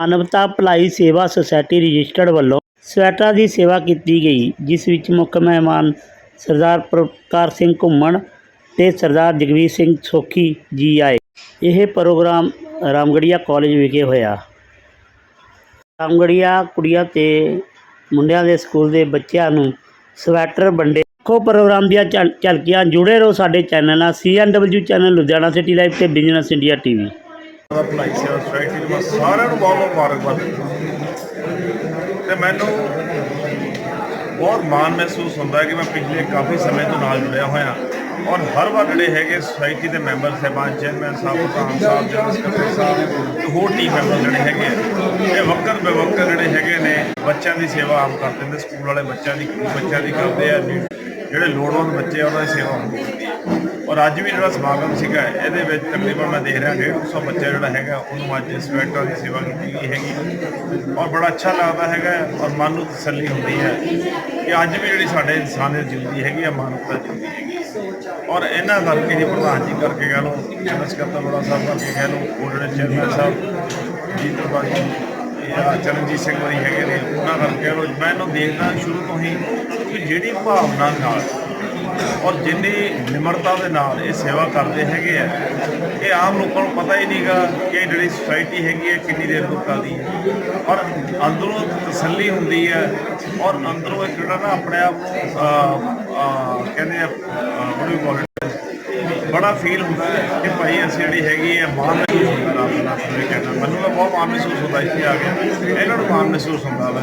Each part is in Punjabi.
ਮਾਨਵਤਾ ਭਲਾਈ ਸੇਵਾ ਸੁਸਾਇਟੀ ਰਜਿਸਟਰਡ ਵੱਲੋਂ ਸਵੈਟਰਾਂ ਦੀ ਸੇਵਾ ਕੀਤੀ ਗਈ, ਜਿਸ ਵਿੱਚ ਮੁੱਖ ਮਹਿਮਾਨ ਸਰਦਾਰ ਪ੍ਰਕਾਰ ਸਿੰਘ ਘੁੰਮਣ ਤੇ ਸਰਦਾਰ ਜਗਵੀਰ ਸਿੰਘ ਸੋਖੀ ਜੀ ਆਏ। ਇਹ ਪ੍ਰੋਗਰਾਮ ਰਾਮਗੜੀਆ ਕਾਲਜ ਵਿਖੇ ਹੋਇਆ। ਰਾਮਗੜੀਆ ਕੁੜੀਆਂ ਤੇ ਮੁੰਡਿਆਂ ਦੇ ਸਕੂਲ ਦੇ ਬੱਚਿਆਂ ਨੂੰ ਸਵੈਟਰ ਵੰਡੇ। ਖੋ ਪ੍ਰੋਗਰਾਮ ਦੀਆਂ ਝਲ- ਝਲਕੀਆਂ ਜੁੜੇ ਰਹੋ ਸਾਡੇ ਚੈਨਲ ਨਾਲ CNW channel, Ludhiana city live ਤੇ ਬਿਜ਼ਨਸ ਇੰਡੀਆ ਟੀਵੀ ਦਾ ਭਲਾਈ ਸੇਵਾ ਸੁਸਾਇਟੀ ਨੂੰ ਸਾਰਿਆਂ ਨੂੰ ਬਹੁਤ ਬਹੁਤ ਮੁਬਾਰਕਬਾਦ। ਤੇ ਮੈਨੂੰ ਬਹੁਤ ਮਾਣ ਮਹਿਸੂਸ ਹੁੰਦਾ ਕਿ ਮੈਂ ਪਿਛਲੇ ਕਾਫੀ ਸਮੇਂ ਤੋਂ ਨਾਲ ਜੁੜਿਆ ਹੋਇਆ। ਔਰ ਹਰ ਵਾਰ ਜਿਹੜੇ ਹੈਗੇ ਸੁਸਾਇਟੀ ਦੇ ਮੈਂਬਰ ਸਾਹਿਬਾਨ ਚੇਅਰਮੈਨ ਸਾਹਿਬ ਪ੍ਰਧਾਨ ਸਾਹਿਬ ਜਨਰਲ ਸਕੱਤਰ ਸਾਹਿਬ ਤੇ ਹੋਰ ਟੀਮ ਮੈਂਬਰ ਜਿਹੜੇ ਹੈਗੇ ਆ, ਇਹ ਵਕਤ ਬਵਕਤ ਜਿਹੜੇ ਹੈਗੇ ਨੇ ਬੱਚਿਆਂ ਦੀ ਸੇਵਾ ਆਪ ਕਰਦੇ ਨੇ ਸਕੂਲ ਵਾਲੇ ਬੱਚਿਆਂ ਦੀ ਬੱਚਿਆਂ ਦੀ ਕਰਦੇ ਆ ਜਿਹੜੇ ਲੋੜਵੰਦ ਬੱਚੇ ਆ ਉਹਨਾਂ ਦੀ ਸੇਵਾ ਹੁੰਦੀ ਹੈ। ਔਰ ਅੱਜ ਵੀ ਜਿਹੜਾ ਸਮਾਗਮ ਸੀਗਾ, ਇਹਦੇ ਵਿੱਚ ਤਕਰੀਬਨ ਮੈਂ ਦੇਖ ਰਿਹਾ 150 ਬੱਚਾ ਜਿਹੜਾ ਹੈਗਾ, ਉਹਨੂੰ ਅੱਜ ਸਵੈਟਰ ਦੀ ਸੇਵਾ ਕੀਤੀ ਗਈ ਹੈਗੀ। ਔਰ ਬੜਾ ਅੱਛਾ ਲੱਗਦਾ ਹੈਗਾ ਔਰ ਮਨ ਨੂੰ ਤਸੱਲੀ ਹੁੰਦੀ ਹੈ ਕਿ ਅੱਜ ਵੀ ਜਿਹੜੀ ਸਾਡੇ ਇਨਸਾਨੀਅਤ ਜਿਉਂਦੀ ਹੈਗੀ ਆ, ਮਾਨਵਤਾ ਜਿਉਂਦੀ ਹੈਗੀ। ਔਰ ਇਹਨਾਂ ਕਰਕੇ ਜੀ ਪ੍ਰਧਾਨ ਜੀ ਕਰਕੇ ਕਹਿ ਲਓ ਜਨਰਲ ਸਕੱਤਰ ਬੜਾ ਸਾਹਿਬ ਕਰਕੇ ਕਹਿ ਲਓ ਉਹ ਜਿਹੜੇ ਚੇਅਰਮੈਨ ਸਾਹਿਬ, ਜੀਤ ਬਾਜੀ ਜਾਂ ਚਰਨਜੀਤ ਸਿੰਘ ਵਰੀ ਹੈਗੇ ਨੇ, ਉਹਨਾਂ ਕਰਕੇ ਕਹਿ ਲਓ, ਮੈਂ ਇਹਨੂੰ ਦੇਖਦਾ ਸ਼ੁਰੂ ਤੋਂ ਹੀ ਕਿ ਜਿਹੜੀ ਭਾਵਨਾ ਨਾਲ ਔਰ ਜਿੰਨੀ ਨਿਮਰਤਾ ਦੇ ਨਾਲ ਇਹ ਸੇਵਾ ਕਰਦੇ ਹੈਗੇ ਆ, ਇਹ ਆਮ ਲੋਕਾਂ ਨੂੰ ਪਤਾ ਹੀ ਨਹੀਂਗਾ ਕਿ ਇਹ ਜਿਹੜੀ ਸੁਸਾਇਟੀ ਹੈਗੀ ਹੈ, ਕਿੰਨੀ ਦੇਰ ਤੋਂ ਚੱਲਦੀ ਹੈ। ਔਰ ਅੰਦਰੋਂ ਤਸੱਲੀ ਹੁੰਦੀ ਹੈ ਔਰ ਅੰਦਰੋਂ ਇੱਕ ਜਿਹੜਾ ਨਾ ਆਪਣੇ ਆਪ ਨੂੰ ਕਹਿੰਦੇ ਆ ਬੜੀ ਕੁਆਲਿਟੀ ਬੜਾ ਫੀਲ ਹੁੰਦਾ ਹੈ ਕਿ ਭਾਈ ਅਸੀਂ ਜਿਹੜੀ ਹੈਗੀ ਹੈ, ਮਾਣ ਮਹਿਸੂਸ ਹੁੰਦਾ ਰੱਬ ਕਹਿੰਦਾ ਮੈਨੂੰ ਤਾਂ ਬਹੁਤ ਮਾਣ ਮਹਿਸੂਸ ਹੁੰਦਾ ਇੱਥੇ ਆ ਕੇ। ਇਹਨਾਂ ਨੂੰ ਮਾਣ ਮਹਿਸੂਸ ਹੁੰਦਾ ਵਾ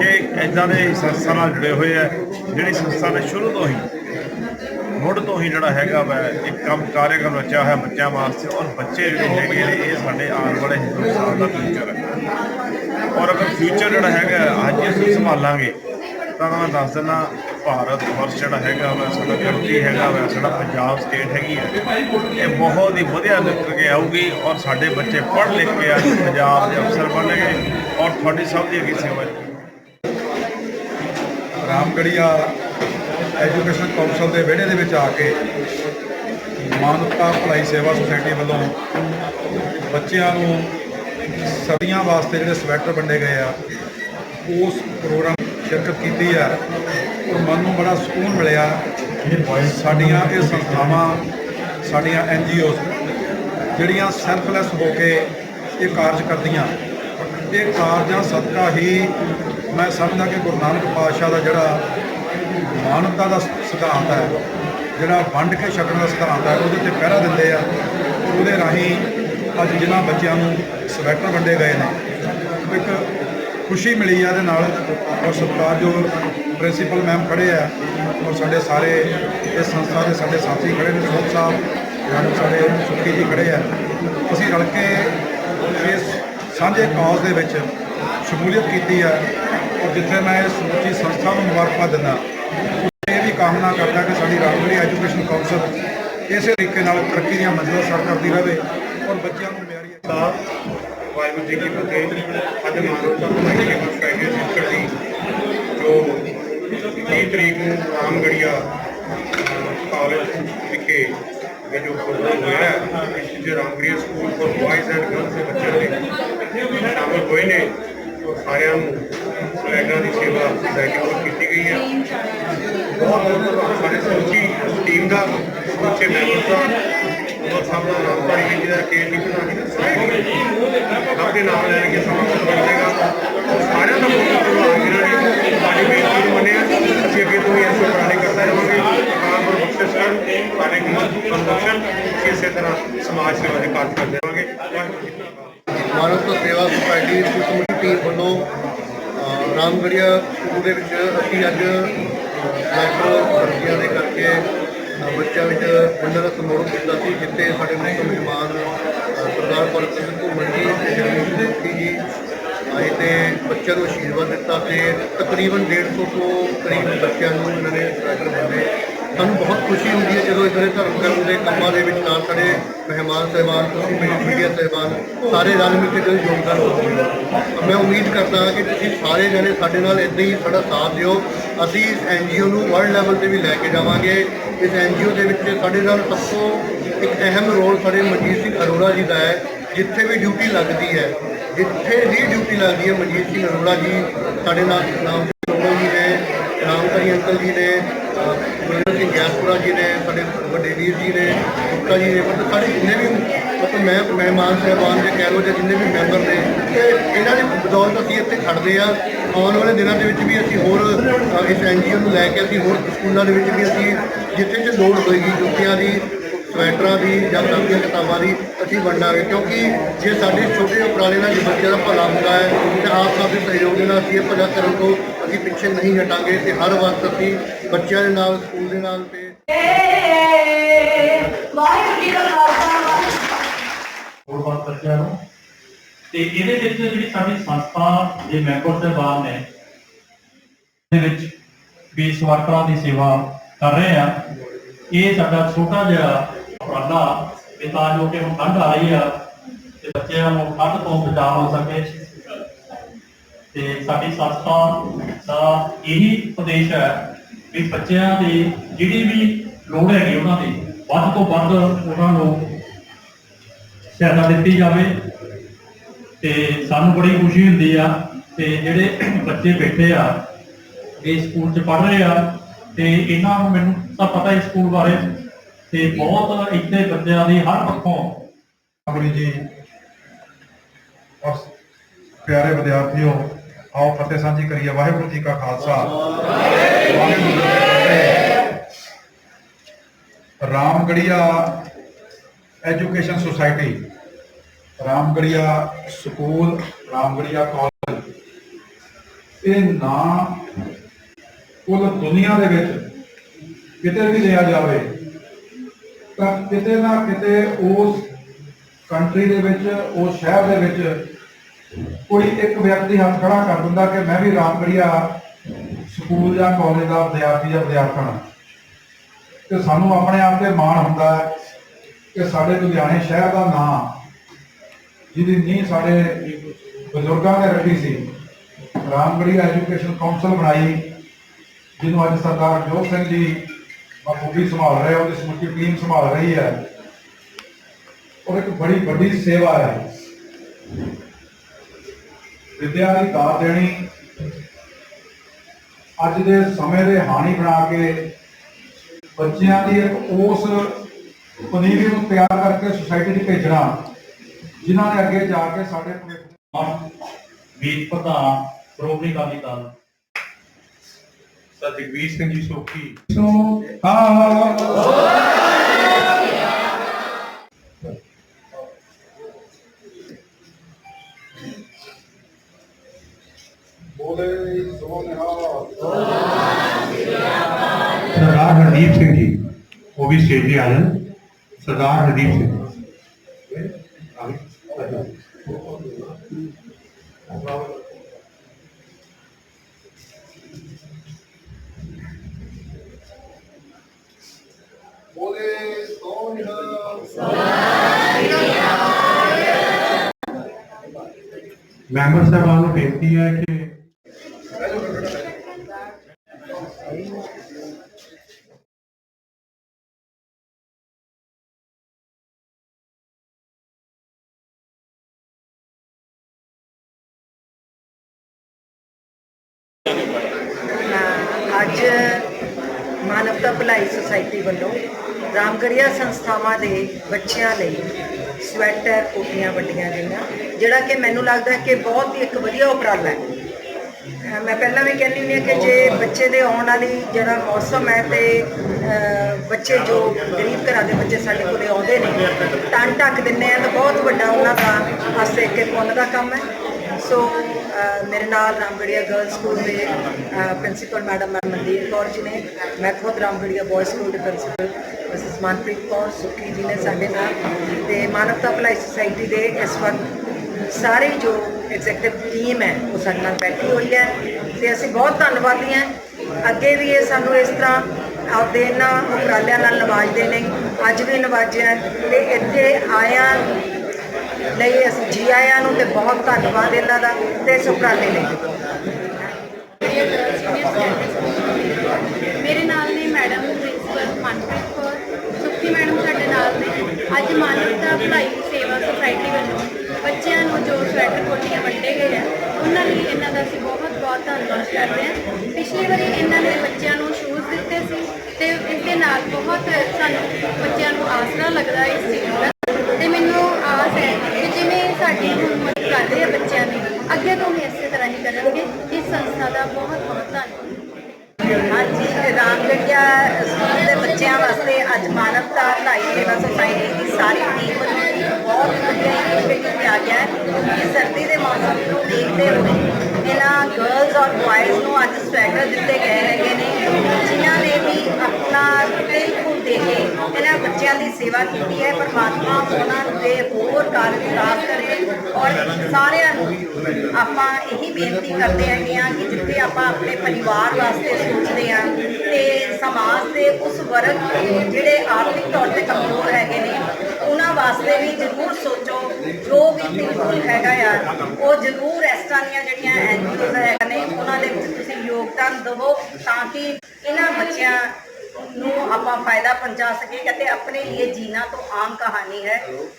ਕਿ ਇਦਾਂ ਦੇ ਸੰਸਥਾ ਨਾਲ ਜੁੜੇ ਹੋਏ ਆ, ਜਿਹੜੀ ਸੰਸਥਾ ਨੇ ਸ਼ੁਰੂ ਤੋਂ ਹੀ ਮੁੱਢ ਤੋਂ ਹੀ ਜਿਹੜਾ ਹੈਗਾ ਵਾ, ਇੱਕ ਕੰਮ ਕਾਰਜਕ੍ਰਮ ਰਚਿਆ ਹੋਇਆ ਬੱਚਿਆਂ ਵਾਸਤੇ, ਔਰ ਬੱਚੇ ਜਿਹੜੇ ਹੈਗੇ ਨੇ ਇਹ ਸਾਡੇ ਆਉਣ ਵਾਲੇ ਹਿੰਦੁਸਤਾਨ ਦਾ ਫਿਊਚਰ ਹੈ ਔਰ ਅਗਰ ਫਿਊਚਰ ਜਿਹੜਾ ਹੈਗਾ, ਅੱਜ ਅਸੀਂ ਸੰਭਾਲਾਂਗੇ, ਤਾਂ ਮੈਂ ਦੱਸ ਦਿੰਦਾ, ਭਾਰਤ ਵਰਸ਼ ਜਿਹੜਾ ਹੈਗਾ ਵਾ, ਸਾਡਾ ਕੰਟਰੀ ਹੈਗਾ ਵਾ, ਸਾਡਾ ਪੰਜਾਬ ਸਟੇਟ ਹੈਗੀ ਹੈ ਇਹ ਬਹੁਤ ਹੀ ਵਧੀਆ ਨਿਕਲ ਕੇ ਆਊਗੀ, ਔਰ ਸਾਡੇ ਬੱਚੇ ਪੜ੍ਹ ਲਿਖ ਕੇ ਅੱਜ ਪੰਜਾਬ ਦੇ ਅਫਸਰ ਬਣਨਗੇ ਔਰ ਤੁਹਾਡੀ ਸਭ ਦੀ ਅੱਗੇ ਸੇਵਾ ਰਾਮਗੜੀਆ ਐਜੂਕੇਸ਼ਨ ਕੌਂਸਲ ਦੇ ਵਿਹੜੇ ਦੇ ਵਿੱਚ ਆ ਕੇ ਮਾਨਵਤਾ ਭਲਾਈ ਸੇਵਾ ਸੁਸਾਇਟੀ ਵੱਲੋਂ ਬੱਚਿਆਂ ਨੂੰ ਸਦੀਆਂ ਵਾਸਤੇ ਜਿਹੜੇ ਸਵੈਟਰ ਵੰਡੇ ਗਏ ਆ, ਉਸ ਪ੍ਰੋਗਰਾਮ ਸ਼ਿਰਕਤ ਕੀਤੀ ਆ। ਔਰ ਮਨ ਨੂੰ ਬੜਾ ਸਕੂਨ ਮਿਲਿਆ ਸਾਡੀਆਂ ਇਹ ਸੰਸਥਾਵਾਂ, ਸਾਡੀਆਂ ਐਨ ਜੀ ਜਿਹੜੀਆਂ ਸੈਲਫਲੈਸ ਹੋ ਕੇ ਇਹ ਕਾਰਜ ਕਰਦੀਆਂ। ਇਹ ਕਾਰਜਾਂ ਸਦਕਾ ਹੀ ਮੈਂ ਸਮਝਦਾ ਕਿ ਗੁਰੂ ਨਾਨਕ ਪਾਤਸ਼ਾਹ ਦਾ ਜਿਹੜਾ ਮਾਨਵਤਾ ਦਾ ਸਿਧਾਂਤ ਹੈ, ਜਿਹੜਾ ਵੰਡ ਕੇ ਛਕਣ ਦਾ ਸਿਧਾਂਤ ਹੈ, ਉਹਦੇ ਤੇ ਪਹਿਰਾ ਦਿੰਦੇ ਆ, ਉਹਦੇ ਰਾਹੀਂ ਅੱਜ ਜਿਨ੍ਹਾਂ ਬੱਚਿਆਂ ਨੂੰ ਸਵੈਟਰ ਵੰਡੇ ਗਏ ਨੇ, ਇੱਕ ਖੁਸ਼ੀ ਮਿਲੀ ਆ ਇਹਦੇ ਨਾਲ, ਔਰ ਸਰਕਾਰ ਜੋ ਪ੍ਰਿੰਸੀਪਲ ਮੈਮ ਖੜੇ ਆ, ਔਰ ਸਾਡੇ ਸਾਰੇ ਇਸ ਸੰਸਥਾ ਦੇ ਸਾਡੇ ਸਾਥੀ ਖੜੇ ਨੇ ਸੋਚ ਸਾਹਿਬ ਨਾਲ ਸਾਡੇ ਸੁਖੀ ਜੀ ਖੜੇ ਆ, ਅਸੀਂ ਰਲ ਕੇ ਇਸ ਸਾਂਝੇ ਕਾਜ਼ ਦੇ ਵਿੱਚ ਸ਼ਮੂਲੀਅਤ ਕੀਤੀ ਆ, ਔਰ ਜਿੱਥੇ ਮੈਂ ਇਸ ਸਮੁੱਚੀ ਸੰਸਥਾ ਨੂੰ ਮੁਬਾਰਕਬਾਦ ਦਿੰਦਾ। ਇਹ ਵੀ ਕਾਮਨਾ ਕਰਦਾ ਕਿ ਸਾਡੀ ਰਾਸ਼ਟਰੀ ਐਜੂਕੇਸ਼ਨ ਕੌਂਸਲ ਇਸੇ ਤਰੀਕੇ ਨਾਲ ਤਰੱਕੀ ਦੀਆਂ ਮੰਜ਼ਿਲਾਂ ਸਰ ਕਰਦੀ ਰਹੇ ਔਰ ਬੱਚਿਆਂ ਨੂੰ ਮਿਆਰੀ ਦਾ ਵਾਹਿਗੁਰੂ ਜੀ ਕੀ ਫਤਿਹ ਅੱਜ ਮਾਨਵਤਾ ਭਲਾਈ ਸੇਵਾ ਸੁਸਾਇਟੀ ਸਿੱਖਰ ਦੀ ਜੋ 30 ਤਰੀਕ ਨੂੰ ਰਾਮਗੜੀਆ ਕਾਲਜ ਵਿਖੇ ਇਹ ਜੋ ਪ੍ਰੋਗਰਾਮ ਹੋਇਆ ਹੈ ਜੇ Ramgarhia school for boys and girls ਦੇ ਬੱਚਿਆਂ ਨੇ ਸ਼ਾਮਲ ਹੋਏ ਨੇ। ਸਾਰਿਆਂ ਨੂੰ ਸਵੈਟਰਾਂ ਦੀ ਸੇਵਾ ਸੁਸਾਇਟੀ ਵੱਲੋਂ ਕੀਤੀ ਗਈ ਹੈ। ਬਹੁਤ ਬਹੁਤ ਸਾਡੇ ਸਮੁੱਚੀ ਟੀਮ ਦਾ ਸਮੁੱਚੇ ਮੈਂਬਰ ਦਾ ਉਹ ਸਭ ਦਾ ਨਾਮ ਤਾਂ ਜੀ ਦਾ ਕੇਸ ਨਹੀਂ ਬਣਾ ਕੇ ਸਭ ਨਾਮ ਲੈ ਕੇ ਸਮਾਂ ਕੁਝ ਜਾਏਗਾ। ਸਾਰਿਆਂ ਦਾ ਬਹੁਤ ਧੰਨਵਾਦ। ਜਿਨ੍ਹਾਂ ਨੇ ਸਾਡੀ ਬੇਨਤੀ ਨੂੰ ਮੰਨਿਆ, ਅਸੀਂ ਅੱਗੇ ਤੋਂ ਵੀ ਐਸੇ ਉਪਰਾਲੇ ਕਰਦੇ ਰਹਾਂਗੇ। ਕਾਨਪੁਰ ਬਖਸ਼ਿਸ਼ ਕਰਨ, ਸਾਡੇ ਕੰਦਰਸ਼ਨ ਇਸੇ ਤਰ੍ਹਾਂ ਸਮਾਜ ਸੇਵਾ ਦੇ ਕਾਰਜ ਕਰਦੇ ਰਹਾਂਗੇ। ਵਾਹਿਗੁਰੂ ਜੀ ਮਾਨਵਤਾ ਸੇਵਾ ਸੁਸਾਇਟੀ ਦੀ ਕਮੇਟੀ ਵੱਲੋਂ ਰਾਮਗੜੀਆ ਸਕੂਲ ਦੇ ਵਿੱਚ ਅਸੀਂ ਅੱਜ ਲੈਟਰ ਬੱਚਿਆਂ ਦੇ ਕਰਕੇ ਬੱਚਿਆਂ ਵਿੱਚ ਵੰਡਣ ਦਾ ਸਮਾਰੋਹ ਕੀਤਾ ਸੀ, ਜਿੱਥੇ ਸਾਡੇ ਮੁੱਖ ਮਹਿਮਾਨ ਸਰਦਾਰ ਭਗਤ ਸਿੰਘ ਘੁੰਮਣ ਜੀ ਤੇ ਜਗਦੀਪ ਸਿੰਘ ਜੀ ਆਏ ਤੇ ਬੱਚਿਆਂ ਨੂੰ ਆਸ਼ੀਰਵਾਦ ਦਿੱਤਾ ਤੇ ਤਕਰੀਬਨ 150 ਤੋਂ ਕਰੀਬ ਬੱਚਿਆਂ ਨੂੰ ਇਹਨਾਂ ਨੇ ਸਵੈਟਰ ਵੰਡੇ ਸਾਨੂੰ ਬਹੁਤ ਖੁਸ਼ੀ ਹੁੰਦੀ ਹੈ ਜਦੋਂ ਇਦਾਂ ਦੇ ਧਰਮ ਕਰਨ ਦੇ ਕੰਮਾਂ ਦੇ ਵਿੱਚ ਨਾਲ ਸਾਡੇ ਮਹਿਮਾਨ ਸਹਿਬਾਨ, ਤੁਸੀਂ ਮੇਰੇ ਮੀਡੀਆ ਸਹਿਬਾਨ, ਸਾਰੇ ਰਲ ਮਿਲ ਕੇ ਜਦੋਂ ਯੋਗਦਾਨ ਪਾਉਂਦੇ ਮੈਂ ਉਮੀਦ ਕਰਦਾ ਹਾਂ ਕਿ ਤੁਸੀਂ ਸਾਰੇ ਜਣੇ ਸਾਡੇ ਨਾਲ ਇਦਾਂ ਹੀ ਸਾਡਾ ਸਾਥ ਦਿਓ। ਅਸੀਂ ਇਸ ਐਨਜੀਓ ਨੂੰ ਵਰਲਡ ਲੈਵਲ ਤੇ ਵੀ ਲੈ ਕੇ ਜਾਵਾਂਗੇ। ਇਸ ਐਨਜੀਓ ਦੇ ਵਿੱਚ ਸਾਡੇ ਨਾਲ ਸਭ ਤੋਂ ਇੱਕ ਅਹਿਮ ਰੋਲ ਸਾਡੇ ਮਨਜੀਤ ਸਿੰਘ ਅਰੋੜਾ ਜੀ ਦਾ ਹੈ, ਜਿੱਥੇ ਵੀ ਡਿਊਟੀ ਲੱਗਦੀ ਹੈ। ਜਿੱਥੇ ਵੀ ਡਿਊਟੀ ਲੱਗਦੀ ਹੈ ਮਨਜੀਤ ਸਿੰਘ ਅਰੋੜਾ ਜੀ, ਸਾਡੇ ਨਾਲ ਨਾਮ ਸਿੰਘ ਜੀ ਨੇ ਰਾਮਕਰੀ ਅੰਕਲ ਜੀ ਨੇ ਅਹ ਗੁਰਜੀਤ ਸਿੰਘ ਗਿਆਸਪੁਰਾ ਜੀ ਨੇ ਸਾਡੇ ਵੱਡੇ ਵੀਰ ਜੀ ਨੇ ਗੁਪਤਾ ਜੀ ਨੇ ਮਤਲਬ ਸਾਡੇ ਜਿੰਨੇ ਵੀ ਮਤਲਬ ਮੈਂ ਮਹਿਮਾਨ ਸਾਹਿਬਾਨ ਦੇ ਕਹਿ ਲਓ ਜਾਂ ਜਿੰਨੇ ਵੀ ਮੈਂਬਰ ਨੇ ਤੇ ਇਹਨਾਂ ਦੀ ਬਦੌਲਤ ਅਸੀਂ ਇੱਥੇ ਖੜਦੇ ਆ ਆਉਣ ਵਾਲੇ ਦਿਨਾਂ ਦੇ ਵਿੱਚ ਵੀ ਅਸੀਂ ਹੋਰ ਅਹ, ਇਸ ਐਨਜੀਓ ਨੂੰ ਲੈ ਕੇ ਅਸੀਂ ਹੋਰ ਸਕੂਲਾਂ ਦੇ ਵਿੱਚ ਵੀ ਅਸੀਂ ਜਿੱਥੇ ਜਿੱਥੇ ਲੋੜ ਹੋਏਗੀ ਜੁੱਤੀਆਂ ਦੀ ਸਵੈਟਰਾਂ ਦੀ ਜਾਂ ਕਾਪੀਆਂ ਕਿਤਾਬਾਂ ਦੀ ਅਸੀਂ ਵੰਡਾਂਗੇ। ਕਿਉਂਕਿ ਜੇ ਸਾਡੇ ਛੋਟੇ ਉਪਰਾਲੇ ਨਾਲ ਜੇ ਬੱਚਿਆਂ ਦਾ ਭਲਾ ਹੁੰਦਾ ਹੈ ਤੇ ਆਪ ਸਭ ਦੇ ਸਹਿਯੋਗ ਨਾਲ ਅਸੀਂ ਇਹ ਭਲਾ ਕਰਨ ਤੋਂ ਅਸੀਂ ਪਿੱਛੇ ਨਹੀਂ ਹਟਾਂਗੇ ਤੇ ਹਰ ਵਕਤ ਅਸੀਂ ਬੱਚਿਆਂ ਦੇ ਨਾਲ, ਸਕੂਲ ਦੇ ਨਾਲ ਤੇ ਵਾਹਿਗੁਰੂ ਜੀ ਕਾ ਖਾਲਸਾ ਹੋਰ ਬੱਚਿਆਂ ਨੂੰ ਤੇ ਇਹਦੇ ਵਿੱਚ ਜਿਹੜੀ ਸਾਡੀ ਸੰਸਥਾ ਦੇ ਮੈਂਬਰ ਸਾਹਿਬਾਨ ਨੇ, ਦੇ ਵਿੱਚ ਵੀ ਸਵਾਰਕਰਾਂ ਦੀ ਸੇਵਾ ਕਰ ਰਹੇ ਆ ਇਹ ਸਾਡਾ ਛੋਟਾ ਜਿਹਾ ਉਪਰਾਲਾ, ਇਹ ਤਾਂ ਜੋ ਕਿ ਹੁਣ ਠੰਡ ਆ ਰਹੀ ਆ, ਤੇ ਬੱਚਿਆਂ ਨੂੰ ਠੰਡ ਤੋਂ ਬਚਾਅ ਹੋ ਸਕੇ। ਤੇ ਸਾਡੀ ਸੰਸਥਾ ਦਾ ਇਹੀ ਉਦੇਸ਼ ਹੈ ਵੀ ਬੱਚਿਆਂ ਦੀ ਜਿਹੜੀ ਵੀ ਲੋੜ ਹੈਗੀ ਉਹਨਾਂ ਦੀ, ਵੱਧ ਤੋਂ ਵੱਧ ਉਹਨਾਂ ਨੂੰ ਸਹਾਇਤਾ ਦਿੱਤੀ ਜਾਵੇ ਤੇ ਸਾਨੂੰ ਬੜੀ ਖੁਸ਼ੀ ਹੁੰਦੀ ਆ ਤੇ ਜਿਹੜੇ ਬੱਚੇ ਬੈਠੇ ਆ, ਇਹ ਸਕੂਲ 'ਚ ਪੜ੍ਹ ਰਹੇ ਆ ਤੇ ਇਹਨਾਂ ਨੂੰ ਮੈਨੂੰ ਤਾਂ ਪਤਾ ਇਸ ਸਕੂਲ ਬਾਰੇ ਤੇ ਬਹੁਤ ਇੱਥੇ ਬੱਚਿਆਂ ਦੀ ਹਰ ਪੱਖੋਂ ਅਮਰੀ ਜੀ ਔਰ ਪਿਆਰੇ ਵਿਦਿਆਰਥੀਓ ਆਓ ਫਤਿਹ ਸਾਂਝੀ ਕਰੀਏ। ਵਾਹਿਗੁਰੂ ਜੀ ਕਾ ਖਾਲਸਾ। ਵਾਹਿਗੁਰੂ ਜੀ ਕੀ ਫਤਿਹ। Ramgarhia education society, Ramgarhia school, Ramgarhia college. ਇਹ ਨਾਂ ਕੁੱਲ ਦੁਨੀਆ ਦੇ ਵਿੱਚ ਕਿਤੇ ਵੀ ਲਿਆ ਜਾਵੇ, ਤਾਂ ਕਿਤੇ ਨਾ ਕਿਤੇ ਉਸ ਕੰਟਰੀ ਦੇ ਵਿੱਚ, ਉਸ ਸ਼ਹਿਰ ਦੇ ਵਿੱਚ ਕੋਈ ਇੱਕ ਵਿਅਕਤੀ ਹੱਥ ਖੜਾ ਕਰ ਦਿੰਦਾ ਕਿ ਮੈਂ ਵੀ ਰਾਮਗੜੀਆ ਸਕੂਲ ਜਾਂ ਕਾਲਜ ਦਾ ਵਿਦਿਆਰਥੀ ਜਾਂ ਵਿਦਿਆਰਥਣ ਤੇ ਸਾਨੂੰ ਆਪਣੇ ਆਪ ਤੇ ਮਾਣ ਹੁੰਦਾ ਹੈ ਕਿ ਸਾਡੇ ਲੁਧਿਆਣੇ ਸ਼ਹਿਰ ਦਾ ਨਾਂ ਜਿਹਦੀ ਨੀਂਹ ਸਾਡੇ ਬਜ਼ੁਰਗਾਂ ਨੇ ਰੱਖੀ ਸੀ ਰਾਮਗੜੀਆ ਐਜੂਕੇਸ਼ਨ ਕਾਉਂਸਲ ਬਣਾਈ, ਜਿਹਨੂੰ ਅੱਜ ਸਰਦਾਰ ਜੋਤ ਸਿੰਘ ਜੀ ਬਖੂਬੀ ਸੰਭਾਲ ਰਹੇ ਉਹਦੀ ਸਮੁੱਚੀ ਟੀਮ ਸੰਭਾਲ ਰਹੀ ਹੈ। ਔਰ ਇੱਕ ਬੜੀ ਵੱਡੀ ਸੇਵਾ ਹੈ। ਵਿਦਿਆ ਦੀ ਦਾਤ ਦੇਣੀ। ਅੱਜ ਦੇ ਸਮੇਂ ਦੇ ਹਾਣੀ ਬਣਾ ਕੇ ਬੱਚਿਆਂ ਦੀ ਇੱਕ ਉਸ ਪਨੀਰੀ ਨੂੰ ਤਿਆਰ ਕਰਕੇ ਸੁਸਾਇਟੀ 'ਚ ਭੇਜਣਾ, ਜਿਨ੍ਹਾਂ ਨੇ ਅੱਗੇ ਜਾ ਕੇ ਸਾਡੇ ਭਵਿੱਖ ਵੀਰ ਪ੍ਰਧਾਨ, ਸ਼੍ਰੋਮਣੀ ਅਕਾਲੀ ਦਲ। ਸਰ ਸਿੰਘ ਜੀ ਸੋਖੀ। ਨੂੰ ਆ ਸੋਨਿਹਾਲ ਸਰਦਾਰ ਹਰਦੀਪ ਸਿੰਘ ਜੀ ਉਹ ਵੀ ਸਟੇਜ ਤੇ ਆ ਜਾਣ ਸਰਦਾਰ ਹਰਦੀਪ ਸਿੰਘ ਬੋਲੇ ਸੋਨਿਹਾਲ ਮੈਂਬਰ ਸਾਹਿਬਾਨ ਨੂੰ ਬੇਨਤੀ ਹੈ ਕਿ ਅੱਜ ਮਾਨਵਤਾ ਭਲਾਈ ਸੁਸਾਇਟੀ ਵੱਲੋਂ ਰਾਮਗੜੀਆ ਸੰਸਥਾਵਾਂ ਦੇ ਬੱਚਿਆਂ ਲਈ ਸਵੈਟਰ, ਕੋਟੀਆਂ ਵੰਡੀਆਂ ਗਈਆਂ, ਜਿਹੜਾ ਕਿ ਮੈਨੂੰ ਲੱਗਦਾ ਕਿ ਬਹੁਤ ਹੀ ਇੱਕ ਵਧੀਆ ਉਪਰਾਲਾ ਹੈ। ਮੈਂ ਪਹਿਲਾਂ ਵੀ ਕਹਿੰਦੀ ਹੁੰਦੀ ਹਾਂ ਕਿ ਜੇ ਬੱਚੇ ਦੇ ਆਉਣ ਵਾਲੀ ਜਿਹੜਾ ਮੌਸਮ ਹੈ ਤੇ ਬੱਚੇ ਜੋ ਗਰੀਬ ਘਰਾਂ ਦੇ ਬੱਚੇ ਸਾਡੇ ਕੋਲੇ ਆਉਂਦੇ ਨੇ ਤਨ ਢੱਕ ਦਿੰਦੇ ਆ ਤਾਂ ਬਹੁਤ ਵੱਡਾ ਉਹਨਾਂ ਦਾ ਆਸੇ ਕੇ ਪੁੰਨ ਦਾ ਕੰਮ ਹੈ। ਸੋ ਮੇਰੇ ਨਾਲ ਰਾਮਗੜੀਆ ਗਰਲ ਸਕੂਲ ਦੇ ਪ੍ਰਿੰਸੀਪਲ ਮੈਡਮ ਮਨਦੀਪ ਕੌਰ ਜੀ ਨੇ। ਮੈਂ ਖੁਦ ਰਾਮਗੜੀਆ ਬॉयਜ਼ ਸਕੂਲ ਦੇ ਪ੍ਰਿੰਸੀਪਲ ਮਿਸਿਸ ਮਨਪ੍ਰੀਤ ਕੌਰ, ਸੁੱਖੀ ਜੀ ਨੇ ਸਾਡੇ ਨਾਲ। ਤੇ ਮਾਨਵਤਾ ਭਲਾਈ ਸੁਸਾਇਟੀ ਦੇ ਇਸ ਵਕਤ ਸਾਰੇ ਜੋ ਐਗਜ਼ੈਕਟਿਵ ਟੀਮ ਹੈ, ਉਹ ਸਾਡੇ ਨਾਲ ਬੈਠੀ ਹੋਈ ਹੈ। ਤੇ ਅਸੀਂ ਬਹੁਤ ਧੰਨਵਾਦੀ ਹਾਂ। ਅੱਗੇ ਵੀ ਇਹ ਸਾਨੂੰ ਇਸ ਤਰ੍ਹਾਂ ਆਪਦੇ ਇਹਨਾਂ ਉਪਰਾਲਿਆਂ ਨਾਲ ਨਵਾਜਦੇ ਨੇ। ਅੱਜ ਵੀ ਨਵਾਜਿਆ ਤੇ ਇੱਥੇ ਆਇਆ ਲਈ ਅਸੀਂ ਜੀ ਆਇਆਂ ਨੂੰ ਤੇ ਬਹੁਤ ਧੰਨਵਾਦ ਇਹਨਾਂ ਦਾ ਤੇ ਇਸ ਉਪਰਾਲੇ ਲਈ ਮੇਰੇ ਨਾਲ ਨੇ ਮੈਡਮ ਪ੍ਰਿੰਸੀਪਲ ਮਨਪ੍ਰੀਤ ਕੌਰ, ਸੁਖੀ ਮੈਡਮ ਸਾਡੇ ਨਾਲ ਨੇ। ਅੱਜ ਮਾਨਵਤਾ ਭਲਾਈ ਸੇਵਾ ਸੁਸਾਇਟੀ ਵੱਲੋਂ ਬੱਚਿਆਂ ਨੂੰ ਜੋ ਸਵੈਟਰ ਕੋਟੀਆਂ ਵੰਡੇ ਗਏ ਆ, ਉਹਨਾਂ ਲਈ ਇਹਨਾਂ ਦਾ ਅਸੀਂ ਬਹੁਤ ਬਹੁਤ ਧੰਨਵਾਦ ਕਰਦੇ ਹਾਂ। ਪਿਛਲੀ ਵਾਰੀ ਇਹਨਾਂ ਨੇ ਬੱਚਿਆਂ ਨੂੰ ਸ਼ੂਜ਼ ਦਿੱਤੇ ਸੀ ਤੇ ਇਸ ਦੇ ਨਾਲ ਬਹੁਤ ਸਾਨੂੰ ਬੱਚਿਆਂ ਨੂੰ ਆਸਰਾ ਲੱਗਦਾ ਇਸ ਚੀਜ਼ ਦਾ ਤੇ ਮੈਨੂੰ ਆਸ ਹੈ ਕਿ ਜਿਵੇਂ ਸਾਡੀ ਹੁਣ ਮਦਦ ਕਰ ਰਹੇ ਆ ਬੱਚਿਆਂ ਦੀ ਅੱਗੇ ਤੋਂ ਵੀ ਇਸੇ ਤਰ੍ਹਾਂ ਹੀ ਕਰਨਗੇ ਇਸ ਸੰਸਥਾ ਦਾ ਬਹੁਤ ਬਹੁਤ ਧੰਨਵਾਦ। ਹਾਂਜੀ ਰਾਮਗੜੀਆ ਸਕੂਲ ਦੇ ਬੱਚਿਆਂ ਵਾਸਤੇ ਅੱਜ ਮਾਨਵਤਾ ਭਲਾਈ ਸੇਵਾ ਸੁਸਾਇਟੀ ਦੀ ਸਾਰੀ ਟੀਮ ਵੱਲੋਂ ਇੱਕ ਬਹੁਤ ਵਧੀਆ ਇਨੀਸ਼ੀਏਟਿਵ ਲਿਆ ਗਿਆ ਹੈ। ਕਿ ਸਰਦੀ ਦੇ ਮੌਸਮ ਨੂੰ ਦੇਖਦੇ ਹੋਏ ਇਹਨਾਂ ਗਰਲਸ ਔਰ ਬॉयਜ਼ ਨੂੰ ਅੱਜ ਸਵੈਟਰ ਦਿੱਤੇ ਗਏ ਹੈਗੇ ਨੇ। ਜਿਨ੍ਹਾਂ ਨੇ ਵੀ ਆਪਣਾ ਦੇ ਕੇ ਇਹਨਾਂ ਬੱਚਿਆਂ ਦੀ ਸੇਵਾ ਕੀਤੀ ਹੈ, ਪਰਮਾਤਮਾ ਉਹਨਾਂ ਦੇ ਹੋਰ ਕਾਰਜ ਵਿਕਾਸ ਕਰੇ ਔਰ ਸਾਰਿਆਂ ਨੂੰ ਆਪਾਂ ਇਹੀ ਬੇਨਤੀ ਕਰਦੇ ਹੈਗੇ ਆ ਕਿ ਜਿੱਥੇ ਆਪਾਂ ਆਪਣੇ ਪਰਿਵਾਰ ਵਾਸਤੇ ਸੋਚਦੇ ਆ ਤੇ ਸਮਾਜ ਦੇ ਉਸ ਵਰਗ ਜਿਹੜੇ ਆਰਥਿਕ ਤੌਰ ਤੇ ਕਮਜ਼ੋਰ ਹੈਗੇ ਨੇ, ਉਹਨਾਂ ਵਾਸਤੇ ਵੀ ਜ਼ਰੂਰ ਸੋਚੋ, ਜੋ ਵੀ ਬਿਲਕੁਲ ਹੈਗਾ ਆ, ਉਹ ਜ਼ਰੂਰ ਇਸ ਤਰ੍ਹਾਂ ਦੀਆਂ ਜਿਹੜੀਆਂ ਐਨਜੀਓਜ਼ ਹੈਗਾ ਨੇ, ਉਹਨਾਂ ਦੇ ਵਿੱਚ ਤੁਸੀਂ ਯੋਗਦਾਨ ਦਿਵੋ ਤਾਂ ਕਿ ਇਹਨਾਂ ਬੱਚਿਆਂ ਨੂੰ ਆਪਾਂ फायदा पहुंचा सके कहते अपने लिए जीना तो आम कहानी है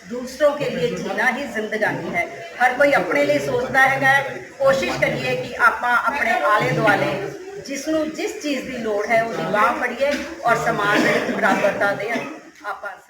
दूसरों के लिए जीना ही जिंदगानी है हर कोई अपने लिए सोचता है कोशिश करिए कि ਆਪਾਂ ਆਪਣੇ ਆਲੇ ਦੁਆਲੇ ਜਿਸ ਨੂੰ ਜਿਸ ਚੀਜ਼ ਦੀ ਲੋੜ ਹੈ ਉਹਦੀ ਬਾਹ ਫੜੀਏ ਔਰ ਸਮਾਜ ਦੇ ਵਿੱਚ ਬਰਾਬਰਤਾ ਦੇ ਆਪਾਂ ਸਮਾਜ